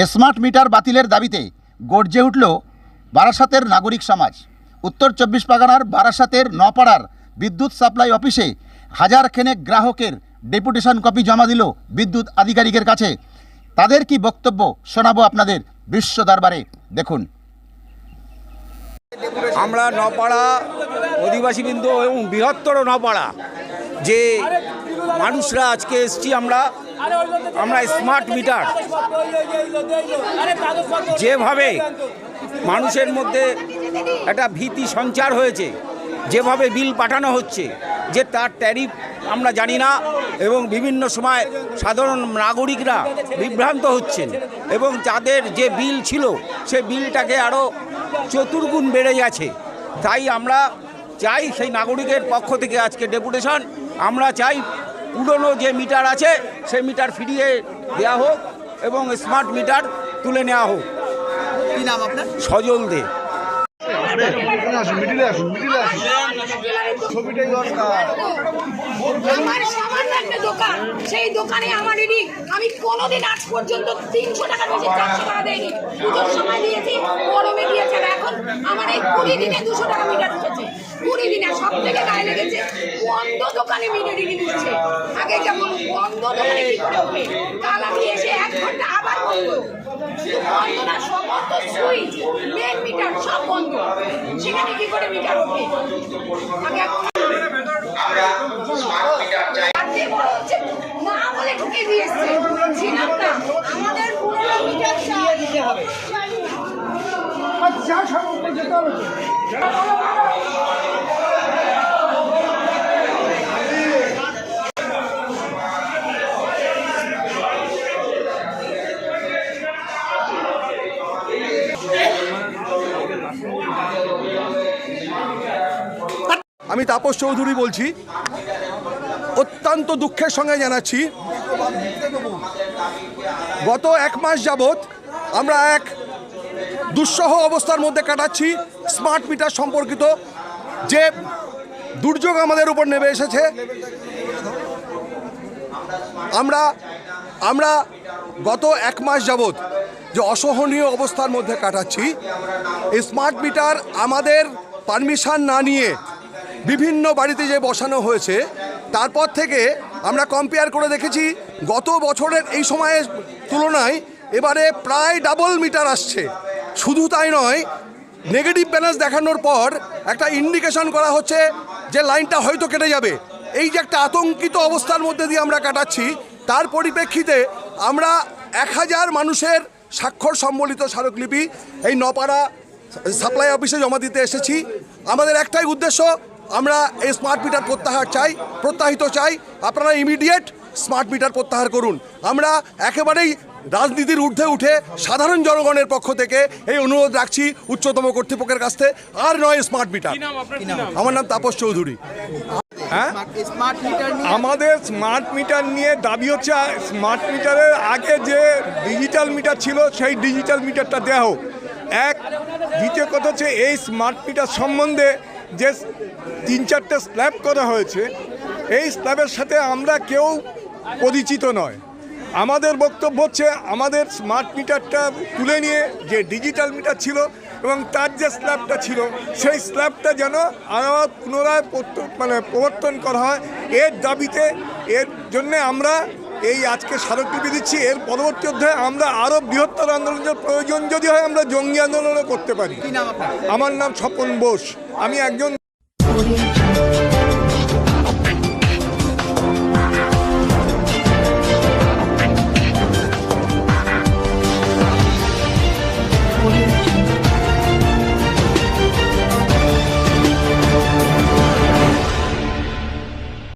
Smart meter বাতিলের দাবিতে গর্জে উঠল বারাসাতের নাগরিক সমাজ। উত্তর চব্বিশ পরগনার বারাসাতের নপাড়ার বিদ্যুৎ সাপ্লাই অফিসে হাজার খেনেক গ্রাহকের ডেপুটেশন কপি জমা দিল বিদ্যুৎ আধিকারিকের কাছে। তাদের কি বক্তব্য শোনাবো আপনাদের বিশ্ব দরবারে? দেখুন। আমরা নপাড়া অধিবাসীবৃন্দ এবং বৃহত্তর নপাড়া যে মানুষরা আজকে এসছি আমরা আমরা স্মার্ট মিটার যেভাবে মানুষের মধ্যে একটা ভীতি সঞ্চার হয়েছে যেভাবে বিল পাঠানো হচ্ছে যে তার ট্যারিফ আমরা জানি না এবং বিভিন্ন সময় সাধারণ নাগরিকরা বিভ্রান্ত হচ্ছেন এবং যাদের যে বিল ছিল সে বিলটাকে আরও চতুর্গুণ বেড়ে গেছে। তাই আমরা চাই সেই নাগরিকের পক্ষ থেকে আজকে ডেপুটেশন আমরা চাই পুরনো যে মিটার আছে সে মিটার ফিরিয়ে দেওয়া হোক এবং স্মার্ট মিটার তুলে নেওয়া হোক। কি নাম আপনার? সজল দে। সামান্য একটা দোকান, সেই দোকানে আমার ঋণ আমি কোনোদিন আজ পর্যন্ত তিনশো টাকা বেশি চারশো টাকা দেয়নি পুজোর সময় দিয়েছি, গরমে দিয়েছে এখন আমার এই কুড়ি দিনে দুশো টাকা মিটার উঠেছে। কুড়ি দিনে সব থেকে গায়ে লেগেছে বন্ধ দোকানে মিটার ঋণ দিচ্ছে। আগে যেমন বন্ধ দোকানে কি করে ওঠে কাল আমি এসে এক ঘণ্টা আবার বন্ধ। বন্ধ না, সমস্ত সুইচ মেন মিটার সব বন্ধ। সেখানে কি করে মিটার হচ্ছে না বলে ঢুকে দিয়েছে? ছিলাম না। আমাদের পুরোনো মিটারটা দিতে হবে। আমি তাপস চৌধুরী বলছি। অত্যন্ত দুঃখের সঙ্গে জানাচ্ছি। গত এক মাস যাবৎ আমরা এক দুঃসহ অবস্থার মধ্যে কাটাচ্ছি, স্মার্ট মিটার সম্পর্কিত। যে দুর্যোগ আমাদের উপর নেমে এসেছে। আমরা আমরা গত এক মাস যাবৎ যে অসহনীয় অবস্থার মধ্যে কাটাচ্ছি স্মার্ট মিটার আমাদের পারমিশন না নিয়ে বিভিন্ন বাড়িতে যে বসানো হয়েছে তারপর থেকে আমরা কম্পেয়ার করে দেখেছি গত বছরের এই সময়ের তুলনায় এবারে প্রায় ডাবল মিটার আসছে। শুধু তাই নয় নেগেটিভ ব্যালেন্স দেখানোর পর একটা ইন্ডিকেশন করা হচ্ছে যে লাইনটা হয়তো কেটে যাবে। এই যে একটা আতঙ্কিত অবস্থার মধ্যে দিয়ে আমরা কাটাচ্ছি, তার পরিপ্রেক্ষিতে আমরা এক হাজার মানুষের স্বাক্ষর সম্বলিত স্মারকলিপি এই নপাড়া সাপ্লাই অফিসে জমা দিতে এসেছি। আমাদের একটাই উদ্দেশ্য আমরা এই স্মার্ট মিটার প্রত্যাহার চাই প্রত্যাহিত চাই। আপনারা ইমিডিয়েট স্মার্ট মিটার প্রত্যাহার করুন। আমরা একেবারেই রাজনীতির ঊর্ধ্বে উঠে সাধারণ জনগণের পক্ষ থেকে এই অনুরোধ রাখছি উচ্চতম কর্তৃপক্ষের কাছ থেকে। আর নয় স্মার্ট মিটার আমার নাম তাপস চৌধুরী। হ্যাঁ স্মার্ট মিটার আমাদের স্মার্ট মিটার নিয়ে দাবি হচ্ছে স্মার্ট মিটারের আগে যে ডিজিটাল মিটার ছিল সেই ডিজিটাল মিটারটা দেওয়া হোক। এক দ্বিতীয় কথা হচ্ছে এই স্মার্ট মিটার সম্বন্ধে যে তিন চারটে স্ল্যাব করা হয়েছে, এই স্ল্যাবের সাথে আমরা কেউ পরিচিত নয়। আমাদের বক্তব্য হচ্ছে আমাদের স্মার্ট মিটারটা তুলে নিয়ে যে ডিজিটাল মিটার ছিল এবং তার যে স্ল্যাবটা ছিল, সেই স্ল্যাবটা যেন আবার পুনরায় মানে প্রবর্তন করা হয়। এর দাবিতে এর জন্যে আমরা এই আজকে স্মারকলিপি দিচ্ছি। এর পরবর্তী অধ্যায়ে আমরা আরও বৃহত্তর আন্দোলনের প্রয়োজন যদি হয় আমরা জঙ্গি আন্দোলনও করতে পারি। আমার নাম স্বপন বোস। আমি একজন.